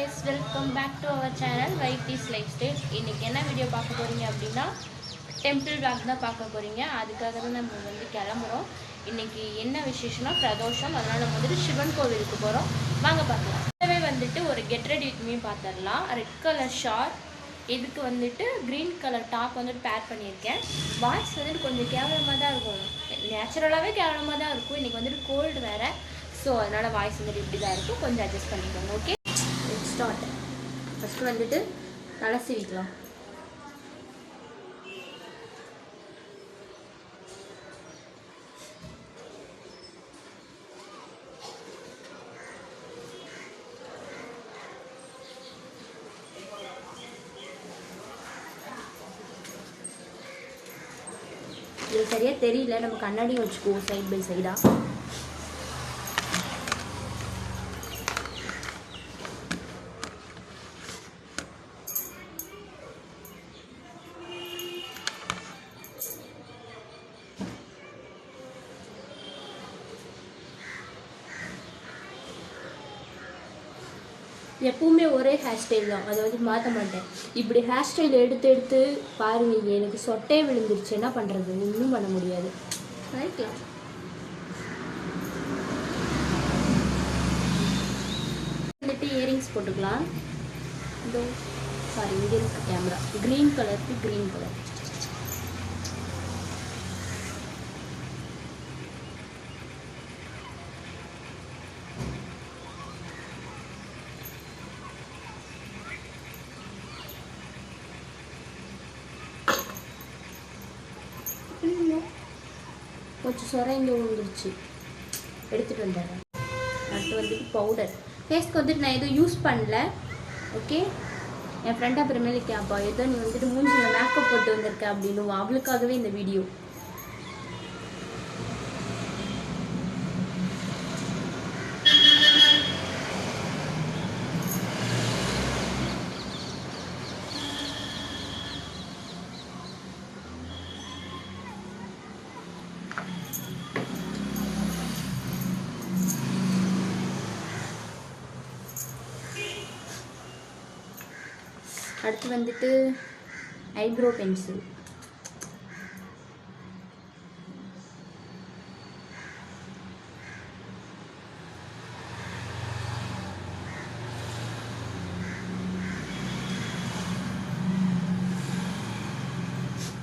Yes welcome back to our channel Whitey's lifestyle இன்றைக்கி என்ன video பார்க்க போகிறீங்க அப்படின்னா டெம்பிள் பிளாக் தான் பார்க்க போகிறீங்க அதுக்காக தான் நம்ம வந்து கிளம்புறோம். இன்றைக்கி என்ன விசேஷம்னா பிரதோஷம். அதனால் நம்ம வந்துட்டு சிவன் கோவிலுக்கு போகிறோம் வாங்க பார்க்கலாம். கூடவே வந்துட்டு ஒரு கெட் ரெடி வித்மே பார்த்துடலாம். ரெட் கலர் ஷார்ட் இதுக்கு வந்துட்டு க்ரீன் கலர் டாப் வந்துட்டு பேர் பண்ணியிருக்கேன். வாய்ஸ் வந்துட்டு கொஞ்சம் கேவலமாக தான் இருக்கும். நேச்சுரலாகவே கேவலமாக தான் இருக்கும். இன்றைக்கி வந்துட்டு கோல்டு வேறு. ஸோ அதனால் வாய்ஸ் வந்துட்டு இப்படி தான் இருக்கும். கொஞ்சம் அட்ஜஸ்ட் பண்ணிக்கோங்க ஓகே ஸ்டார்ட் ஃபஸ்ட்டு வந்துட்டு தலை சீவிக்கலாம் இது சரியாக தெரியல. நம்ம கண்ணாடியும் வச்சுக்குவோம் சைட் பை சைடாக எப்பவுமே ஒரே ஹேர் ஸ்டைல் தான். அதை வந்து மாற்ற மாட்டேன். இப்படி ஹேர் ஸ்டைல் எடுத்து எடுத்து பாருங்க எனக்கு சொட்டே விழுந்துருச்சு. என்ன பண்ணுறது ஒன்றும் பண்ண முடியாது. ரைட்லாம் வந்துட்டு இயரிங்ஸ் போட்டுக்கலாம். இதோ சாரி இங்கே இருக்கு கேமரா க்ரீன் கலருக்கு க்ரீன் கலர் கொஞ்சம் சொர விழுந்துருச்சு எடுத்துகிட்டு வந்துடுறேன் அடுத்து வந்துட்டு பவுடர் ஃபேஸ்க்கு வந்துட்டு நான் எதுவும் யூஸ் பண்ணல. ஓகே என் ஃப்ரெண்டாக அப்புறமேலே கேட்பா ஏதோ நீ வந்துட்டு மூஞ்சில் மேக்கப் போட்டு வந்திருக்க அப்படின்னு அவளுக்காகவே இந்த வீடியோ அடுத்து வந்துட்டு ஐப்ரோ பென்சில்.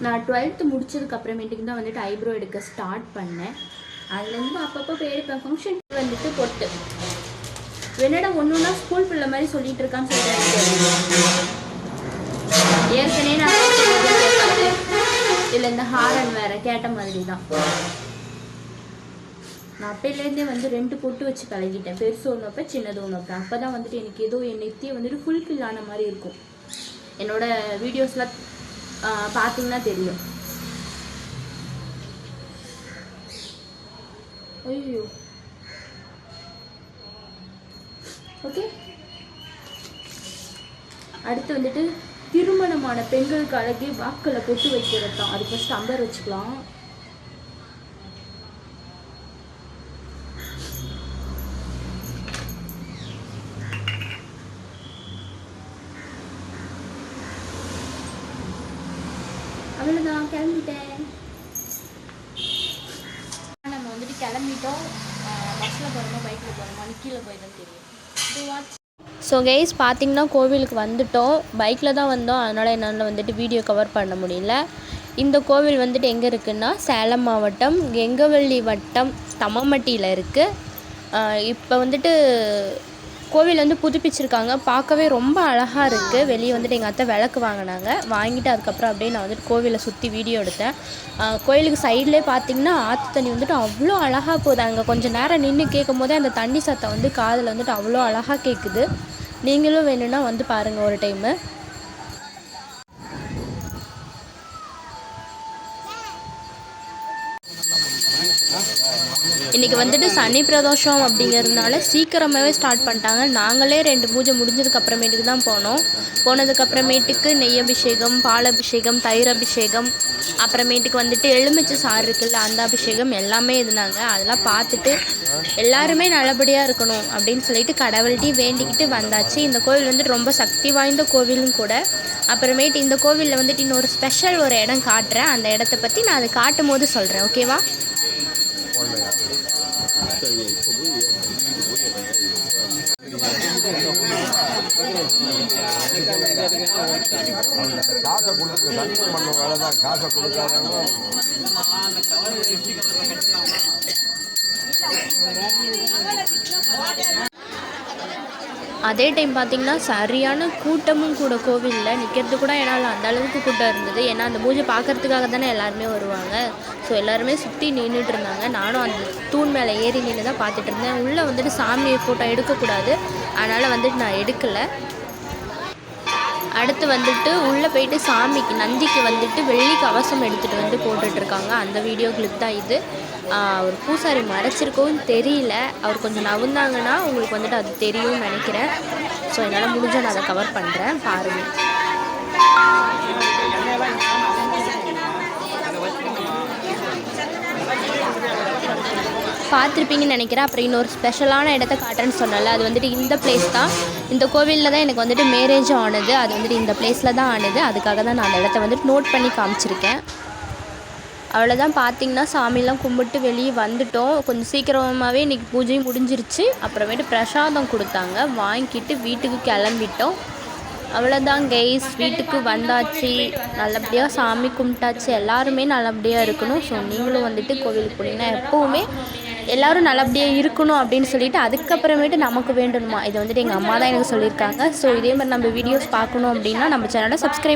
நான் டுவெல்த்து முடிச்சதுக்கு அப்புறமேட்டுக்கு தான் வந்துட்டு ஐப்ரோ எடுக்க ஸ்டார்ட் பண்ணேன். அதுலேருந்து அப்பப்போ போய் எடுப்பேன். ஃபங்க்ஷன் வந்துட்டு பொட்டு. என்னடா ஒன்று ஒன்றா ஸ்கூல் பிள்ளை மாதிரி சொல்லிட்டு இருக்கான்னு சொல்லிட்டு ஏற்கனவே நான் இல்லை இந்த ஹாரன் வேற கேட்ட மாதிரி தான் நான் அப்பையிலேருந்தே வந்து ரெண்டு பொட்டு வச்சு பழகிட்டேன் பெருசு ஒன்று சின்னது ஒன்று வைப்பேன் அப்போ தான் வந்துட்டு எனக்கு ஏதோ என் நெத்தியை வந்துட்டு ஃபுல்ஃபில் ஆன மாதிரி இருக்கும். என்னோட வீடியோஸ்லாம் பார்த்தீங்கன்னா தெரியும். ஐயோ. ஓகே அடுத்து வந்துட்டு திருமணமான பெண்களுக்கு அழகே வாக்கில் பொட்டு வைக்கிறது தான். அது ஃபஸ்ட் அம்பர் வச்சுக்கலாம். அவ்வளோதான் கிளம்பிட்டேன். நம்ம வந்துட்டு கிளம்பிட்டோம். பஸ்ஸில் போகிறோமா பைக்கில் போகிறோமா கீழே போய் தான் தெரியும். ஸோ கைஸ் பார்த்திங்கன்னா கோவிலுக்கு வந்துட்டோம். பைக்கில் தான் வந்தோம். அதனால் என்னால் வந்துட்டு வீடியோ கவர் பண்ண முடியல. இந்த கோவில் வந்துட்டு எங்கே இருக்குன்னா சேலம் மாவட்டம் கெங்கவள்ளி வட்டம் தம்மமட்டியில் இருக்குது இப்போ வந்துட்டு கோவில் வந்து புதுப்பிச்சிருக்காங்க. பார்க்கவே ரொம்ப அழகாக இருக்குது வெளியே வந்துட்டு எங்கள் அத்தை விளக்கு வாங்கினாங்க. வாங்கிட்டு அதுக்கப்புறம் அப்படியே நான் வந்துட்டு கோவிலை சுற்றி வீடியோ எடுத்தேன். கோவிலுக்கு கோயிலுக்கு சைட்லேயே பார்த்தீங்கன்னா ஆற்று தண்ணி வந்துட்டு அவ்வளோ அழகாக போகுது. அங்கே கொஞ்சம் நேரம் நின்று கேட்கும் போதே அந்த தண்ணி சத்தம் வந்து காதில் வந்துட்டு அவ்வளோ அழகாக கேட்குது நீங்களும் வேணும்னா வந்து பாருங்கள் ஒரு டைமு இன்றைக்கி வந்துட்டு சனி பிரதோஷம் அப்படிங்கிறதுனால சீக்கிரமாகவே ஸ்டார்ட் பண்ணிட்டாங்க. நாங்களே ரெண்டு பூஜை முடிஞ்சதுக்கு அப்புறமேட்டுக்கு தான் போனோம். போனதுக்கப்புறமேட்டுக்கு நெய் அபிஷேகம் பால் அபிஷேகம் தயிர் அபிஷேகம் அப்புறமேட்டுக்கு வந்துட்டு எலுமிச்சை சாறு இருக்குல்ல அந்த அபிஷேகம் எல்லாமே இருந்தாங்க. அதெல்லாம் பார்த்துட்டு எல்லாருமே நல்லபடியாக இருக்கணும் அப்படின்னு சொல்லிட்டு கடவுள்கிட்டையும் வேண்டிக்கிட்டு வந்தாச்சு. இந்த கோவில் வந்துட்டு ரொம்ப சக்தி வாய்ந்த கோவிலும் கூட. அப்புறமேட்டு இந்த கோவிலில் வந்துட்டு இன்னொரு ஸ்பெஷல் ஒரு இடம் காட்டுறேன். அந்த இடத்த பற்றி நான் அதை காட்டும் போது சொல்கிறேன் ஓகேவா காசை கொடுத்து சன்மானம் பண்ண வேலை தான். காசை கொடுக்காதவங்க. அதே டைம் பார்த்திங்கன்னா சரியான கூட்டமும் கூட கோவிலில் நிற்கிறது கூட என்னால் அந்த அளவுக்கு கூட்டம் இருந்தது. ஏன்னா அந்த பூஜை பார்க்கறதுக்காக தானே எல்லாருமே வருவாங்க. ஸோ எல்லாருமே சுற்றி நின்றுட்டு இருந்தாங்க. நானும் அந்த தூண் மேலே ஏறி நின்று தான் பார்த்துட்டு இருந்தேன். உள்ளே வந்துட்டு சாமியை ஃபோட்டோ எடுக்கக்கூடாது. அதனால் வந்துட்டு நான் எடுக்கலை. அடுத்து வந்துட்டு உள்ளே போயிட்டு சாமிக்கு நந்திக்கு வந்துட்டு வெள்ளி கவசம் எடுத்துகிட்டு வந்து போட்டுட்ருக்காங்க அந்த வீடியோ கிளிப் தான் இது. அவர் பூசாரி மறைச்சிருக்கவும் தெரியல. அவர் கொஞ்சம் நவுந்தாங்கன்னா உங்களுக்கு வந்துட்டு அது தெரியும்னு நினைக்கிறேன். ஸோ என்னால் முடிஞ்ச நான் அதை கவர் பண்ணுறேன் பாருங்கள் பார்த்துருப்பீங்கன்னு நினைக்கிறேன். அப்புறம் இன்னொரு ஸ்பெஷலான இடத்த காட்டுறேன்னு சொன்னல அது வந்துட்டு இந்த பிளேஸ் தான். இந்த கோவிலில் தான் எனக்கு வந்துட்டு மேரேஜ் ஆனது. அது வந்துட்டு இந்த பிளேஸில் தான் ஆனது. அதுக்காக தான் நான் அந்த இடத்த வந்துட்டு நோட் பண்ணி காமிச்சிருக்கேன். அவ்வளோதான் பார்த்தீங்கன்னா சாமிலாம் கும்பிட்டு வெளியே வந்துட்டோம். கொஞ்சம் சீக்கிரமாகவே இன்றைக்கி பூஜையும் முடிஞ்சிருச்சு. அப்புறமேட்டு பிரசாதம் கொடுத்தாங்க. வாங்கிட்டு வீட்டுக்கு கிளம்பிட்டோம். அவ்வளோதான் கெய்ஸ் வீட்டுக்கு வந்தாச்சு. நல்லபடியாக சாமி கும்பிட்டாச்சு. எல்லாருமே நல்லபடியாக இருக்கணும். ஸோ நீங்களும் வந்துட்டு கோவிலுக்கு போனீங்கன்னா எப்போவுமே எல்லோரும் நல்லபடியாக இருக்கணும் அப்படின்னு சொல்லிட்டு அதுக்கப்புறமேட்டு நமக்கு வேண்டணுமா இதை வந்துட்டு எங்கள் அம்மா தான் எனக்கு சொல்லியிருக்காங்க. ஸோ இதே மாதிரி நம்ம வீடியோஸ் பார்க்கணும் அப்படின்னா நம்ம சேனலை சப்ஸ்கிரைப்